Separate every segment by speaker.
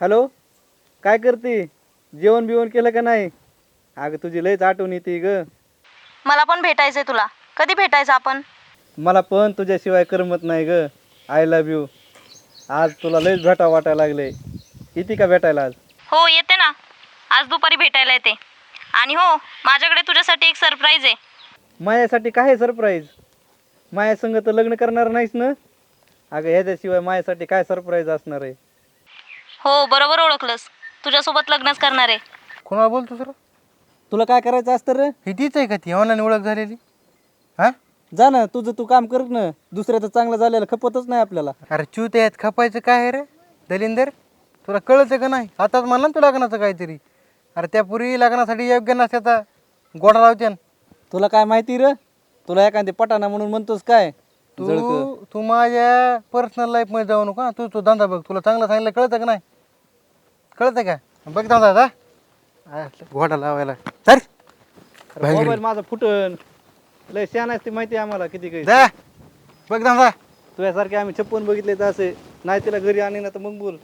Speaker 1: Hello? काय करते? जेवण बिवण केलं का नाही? अगं तुझी लयच आठवण येते ग.
Speaker 2: मला पण भेटायचंय तुला. कधी भेटायचं आपण?
Speaker 1: मला पण तुझ्याशिवाय करमत नाही ग. आय लव्ह यू आज तुला लयच भेटा वाटायला लागले येते का भेटायला आज?
Speaker 2: हो येते ना. आज दुपारी भेटायला येते. आणि हो माझ्याकडे तुझ्यासाठी एक सरप्राईज आहे.
Speaker 1: मायासाठी काय सरप्राईज माया संग तर लग्न करणार नाहीस ना? अगं ह्याच्याशिवाय मायासाठी काय सरप्राईज असणार आहे?
Speaker 2: हो बरोबर ओळखलंस. तुझ्यासोबत लग्नच करणार आहे.
Speaker 3: कोणाला बोलतो सर
Speaker 1: तुला काय करायचं असतं रे?
Speaker 3: ही तीच आहे का ती? ऑनलाईन ओळख झालेली? हा?
Speaker 1: जा ना तुझं तू काम कर ना. दुसऱ्याचं चांगलं झालेलं खपतच नाही आपल्याला.
Speaker 3: अरे चूत यात खपायचं काय आहे रे? दलिंदर तुला कळतं का नाही? आताच म्हणला ना तू लग्नाचं काहीतरी. अरे त्या पूर्वी लग्नासाठी योग्य नसत्याचा गोडा लावते
Speaker 1: तुला काय माहिती रे? तुला एखादी पटाना म्हणून म्हणतोस काय? जळकं.
Speaker 3: तू तू माझ्या पर्सनल लाईफमध्ये जाऊ नको हा. तू तू धंदा बघ. तुला चांगलं सांगितलं कळतं का नाही? कळतं का? बघ धंदा आता हा, घोडा लावायला. तर
Speaker 1: मोबाईल माझा फुटन. लय शान असते माहिती आहे आम्हाला किती काही.
Speaker 3: जा. बघ धंदा
Speaker 1: तुझ्यासारखे आम्ही छप्पन बघितले तर असे. नाही तिला घरी आणि ना तर मग बोल.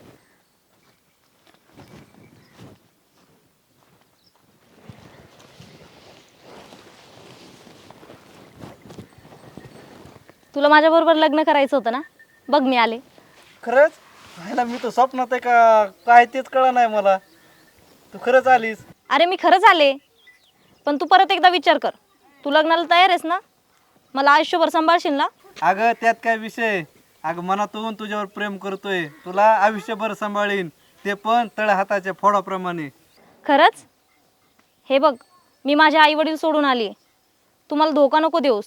Speaker 2: तुला माझ्याबरोबर लग्न करायचं होतं ना? बघ मी आले.
Speaker 1: खरंच? ह्याला मी तर स्वप्नात आहे का? काय तेच कळा नाही मला. तू खरंच आलीस.
Speaker 2: अरे मी खरंच आले. पण तू परत एकदा विचार कर. तू लग्नाला तयार आहेस ना? मला आयुष्यभर सांभाळशील ना?
Speaker 1: अगं त्यात काय विषय? अगं मनातून तुझ्यावर प्रेम करतोय. तुला आयुष्यभर सांभाळीन. ते पण तळ हाताच्या फोडाप्रमाणे.
Speaker 2: खरंच? हे बघ मी माझे आई वडील सोडून आली तुम्हाला धोका नको देऊस.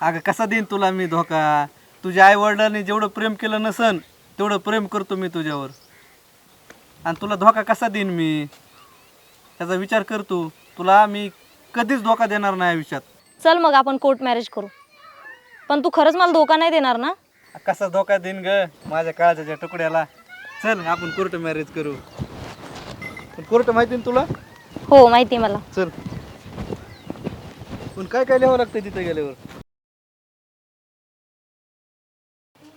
Speaker 1: अगं कसा देईन तुला मी धोका? तुझ्या आई वडिलांनी जेवढं प्रेम केलं नसन तेवढं प्रेम करतो मी तुझ्यावर. आणि तुला धोका कसा देईन मी? त्याचा विचार कर तू. तुला मी कधीच धोका देणार नाही आयुष्यात.
Speaker 2: चल मग आपण कोर्ट मॅरेज करू. पण तू खरंच मला धोका नाही देणार ना?
Speaker 1: कसा धोका देईन ग? माझ्या काळजाच्या तुकड्याला. चल आपण कोर्ट मॅरेज करू. कोर्ट माहिती ना तुला?
Speaker 2: हो माहिती आहे मला.
Speaker 1: चल. पण काय काय लिहावं लागतं तिथे गेल्यावर?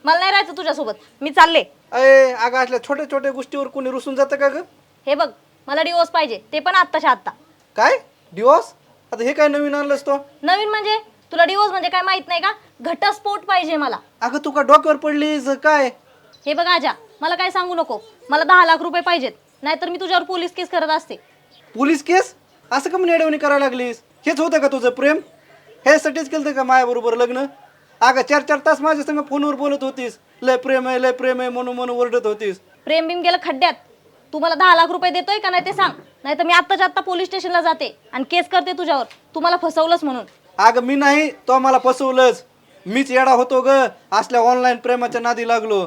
Speaker 2: मला नाही राहायचं तुझ्यासोबत. मी चालले.
Speaker 1: अय अगं असल्या छोट्या छोट्या गोष्टीवर कोणी रुसून जातं का ग?
Speaker 2: हे बघ मला डिवोर्स पाहिजे. ते पण आत्ताच्या आत्ता.
Speaker 1: काय? डिवॉर्स आता हे काय नवीन आणलंस तो?
Speaker 2: नवीन म्हणजे? तुला डिवोर्स म्हणजे काय माहीत नाही का? घटस्फोट पाहिजे मला.
Speaker 1: अगं तू का डोक्यावर पडलीस? काय?
Speaker 2: हे बघ आजा मला काय सांगू नको. मला दहा लाख रुपये पाहिजेत. नाहीतर मी तुझ्यावर पोलीस केस करत असते.
Speaker 1: Police case? असं का म्हणून अडवणी करायला लागलीस? हेच होतं का तुझं प्रेम? ह्यासाठीच केलं का माझ्याबरोबर लग्न? अगं चार चार तास माझ्या संग फोनवर बोलत होतीस. लय प्रेम आहे लय प्रेम आहे म्हणून म्हणून ओरडत होतीस.
Speaker 2: प्रेम बिम गेलं खड्ड्यात. तू मला दहा लाख रुपये देतोय का नाही ते सांग. नाहीतर मी आत्ताच्या आत्ता पोलीस स्टेशनला जाते आणि केस करते तुझ्यावर. तू मला फसवलंस म्हणून.
Speaker 1: अगं मी नाही तो मला फसवलंच. मीच येडा होतो ग. असल्या ऑनलाईन प्रेमाच्या नादी लागलो.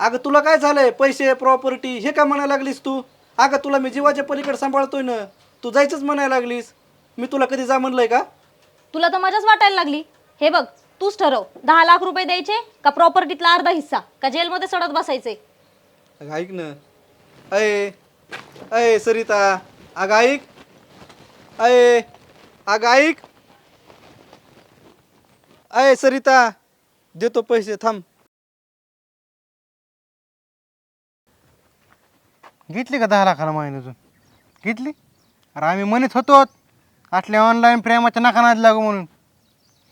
Speaker 1: अगं तुला काय झालंय? पैसे प्रॉपर्टी हे काय म्हणायला लागलीस तू? अगं तुला मी जीवाच्या पलीकडे सांभाळतोय ना. तू जायचंच म्हणायला लागलीस. मी तुला कधी जा म्हणलंय का?
Speaker 2: तुला तर मजाच वाटायला लागली. हे बघ तूच ठरव. दहा लाख रुपये द्यायचे का प्रॉपर्टीतला अर्धा हिस्सा? का जेलमध्ये सडत बसायचे?
Speaker 1: अगं ऐक ना. अय अय सरिता. अगं ऐक. अय अगं ऐक. अय सरिता. देतो पैसे थांब.
Speaker 3: घेतली का दहा लाखाला महिन्यातून घेतली? अरे आम्ही म्हणत होतो असल्या ऑनलाईन प्रेमाच्या नाकानात लागू म्हणून.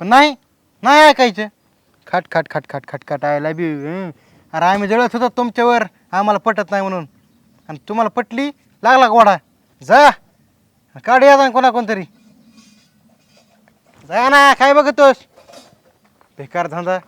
Speaker 3: पण नाही. नाही ऐकायचं. खट खट खट खट खट खट आयला बी अरे आम्ही जळत होतो तुमच्यावर. आम्हाला पटत नाही म्हणून. आणि तुम्हाला पटली लागला गोडा जा. काढ या जा कोणा कोणतरी जा ना काय बघतोस? बेकार धंदा.